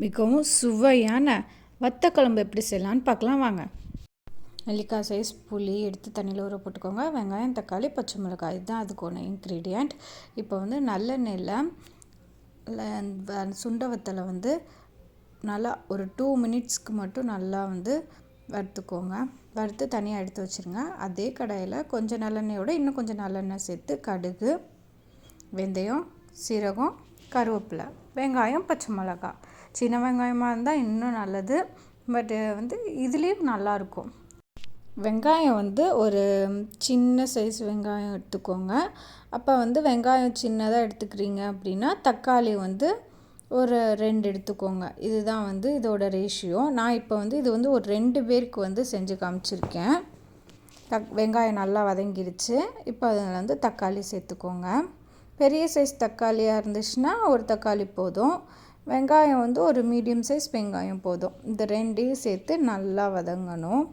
மிகவும் சுவையான வத்த குழம்பு எப்படி செய்யலான்னு பார்க்கலாம் வாங்க. நெல்லிக்காய் சைஸ் புளி எடுத்து தண்ணியில் ஊற போட்டுக்கோங்க. வெங்காயம் தக்காளி பச்சை மிளகாய் இதுதான் அதுக்கு ஒன்று இன்க்ரீடியண்ட் இப்போ வந்து நல்லெண்ணெயில் சுண்ட வத்தலை வந்து நல்லா ஒரு டூ மினிட்ஸ்க்கு மட்டும் நல்லா வந்து வறுத்துக்கோங்க. வறுத்து தனியாக எடுத்து வச்சுருங்க. அதே கடாயில் கொஞ்சம் நல்லெண்ணெயோட இன்னும் கொஞ்சம் நல்லெண்ணெய் சேர்த்து கடுகு வெந்தயம் சீரகம் கருவேப்பிலை வெங்காயம் பச்சை மிளகாய் சின்ன வெங்காயமாக இருந்தால் இன்னும் நல்லது. பட்டு வந்து இதுலேயும் நல்லாயிருக்கும் வெங்காயம் வந்து ஒரு சின்ன சைஸ் வெங்காயம் எடுத்துக்கோங்க. அப்போ வந்து வெங்காயம் சின்னதாக எடுத்துக்கிறீங்க அப்படின்னா தக்காளி வந்து ஒரு ரெண்டு எடுத்துக்கோங்க. இதுதான் வந்து இதோட ரேஷியோ நான் இப்போ வந்து இது வந்து ஒரு ரெண்டு பேருக்கு வந்து செஞ்சு காமிச்சிருக்கேன். தக் வெங்காயம் நல்லா வதங்கிடுச்சு இப்போ அதில் வந்து தக்காளி சேர்த்துக்கோங்க. பெரிய சைஸ் தக்காளியாக இருந்துச்சுன்னா ஒரு தக்காளி போதும். வெங்காயம் வந்து ஒரு மீடியம் சைஸ் வெங்காயம் போதும். இந்த ரெண்டையும் சேர்த்து நல்லா வதங்கணும்.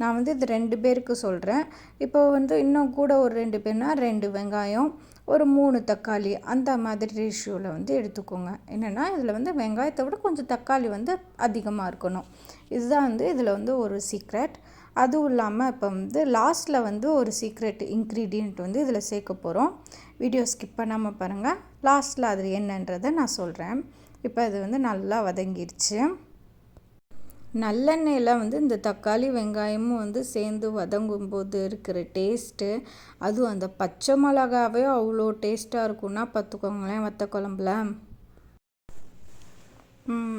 நான் வந்து இது ரெண்டு பேருக்கு சொல்கிறேன் இப்போ வந்து இன்னும் கூட ஒரு ரெண்டு பேர்னா ரெண்டு வெங்காயம் ஒரு மூணு தக்காளி அந்த மாதிரி ரேஷியோவில் வந்து எடுத்துக்கோங்க. என்னென்னா இதில் வந்து வெங்காயத்தை விட கொஞ்சம் தக்காளி வந்து அதிகமாக இருக்கணும். இதுதான் வந்து இதில் வந்து ஒரு சீக்ரெட் அதுவும் இல்லாமல் இப்போ வந்து லாஸ்ட்டில் வந்து ஒரு சீக்ரெட் இன்க்ரீடியண்ட் வந்து இதில் சேர்க்க போகிறோம். வீடியோ ஸ்கிப் பண்ணாமல் பாருங்கள். லாஸ்ட்டில் அது என்னன்றதை நான் சொல்கிறேன். இப்போ அது வந்து நல்லா வதங்கிடுச்சு நல்லெண்ணெயில் வந்து இந்த தக்காளி வெங்காயமும் வந்து சேர்ந்து வதங்கும் போது இருக்கிற டேஸ்ட்டு அதுவும் அந்த பச்சை மிளகாவே அவ்வளோ டேஸ்ட்டாக இருக்கும்னா பார்த்துக்கோங்களேன் வத்த குழம்புல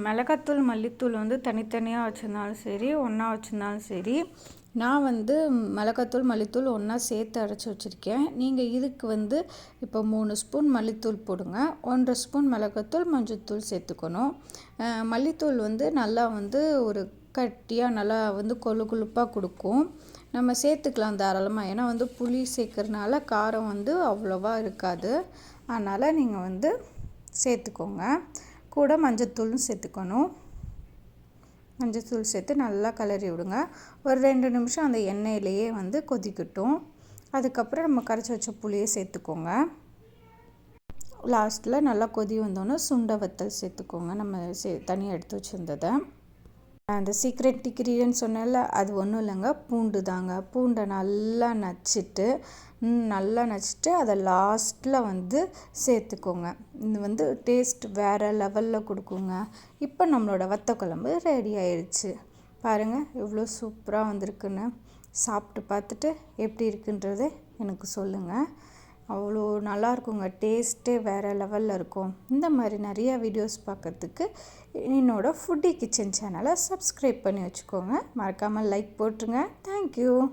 மிளகாத்தூள் மல்லித்தூள் வந்து தனித்தனியாக வச்சுருந்தாலும் சரி ஒன்றா வச்சுருந்தாலும் சரி நான் வந்து மிளகாத்தூள் மல்லித்தூள் ஒன்றா சேர்த்து அரைச்சி வச்சுருக்கேன். நீங்கள் இதுக்கு வந்து இப்போ மூணு ஸ்பூன் மல்லித்தூள் போடுங்க. ஒன்றரை ஸ்பூன் மிளகாத்தூள் மஞ்சத்தூள் சேர்த்துக்கணும். மல்லித்தூள் வந்து நல்லா வந்து ஒரு கட்டியாக நல்லா வந்து கொழு கொழுப்பாக கொடுக்கும். நம்ம சேர்த்துக்கலாம் தாராளமாக ஏன்னா வந்து புளி சேர்க்குறதுனால காரம் வந்து அவ்வளோவா இருக்காது. அதனால் நீங்கள் வந்து சேர்த்துக்கோங்க. கூட மஞ்சத்தூளும் சேர்த்துக்கணும். மஞ்சத்தூள் சேர்த்து நல்லா கிளறி விடுங்க. ஒரு ரெண்டு நிமிஷம் அந்த எண்ணெயிலேயே வந்து கொதிக்கட்டும். அதுக்கப்புறம் நம்ம கரைச்சி வச்ச புளியை சேர்த்துக்கோங்க. லாஸ்ட்டில் நல்லா கொதி வந்தோன்னே சுண்டை வத்தல் சேர்த்துக்கோங்க. நம்ம சே தனியாக எடுத்து வச்சுருந்ததை. அந்த சீக்ரெட் டிகிரின்னு சொன்னேன்ல அது ஒன்றும் இல்லைங்க. பூண்டு தாங்க. பூண்டை நல்லா நச்சுட்டு நல்லா நச்சுட்டு அதை லாஸ்ட்டில் வந்து சேர்த்துக்கோங்க. இது வந்து டேஸ்ட் வேறு லெவலில் கொடுக்குங்க. இப்போ நம்மளோட வத்த குழம்பு ரெடி ஆயிடுச்சு பாருங்கள் எவ்வளோ சூப்பராக வந்திருக்குன்னு. சாப்பிட்டு பார்த்துட்டு எப்படி இருக்குன்றதை எனக்கு சொல்லுங்கள் அவ்வளோ நல்லாயிருக்குங்க. டேஸ்ட்டே வேறு லெவலில் இருக்கும். இந்த மாதிரி நிறைய வீடியோஸ் பார்க்குறதுக்கு என்னோடய ஃபுட்டி கிச்சன் சேனலை சப்ஸ்கிரைப் பண்ணி வச்சுக்கோங்க. மறக்காமல் லைக் போட்டுருங்க. தேங்க்யூ.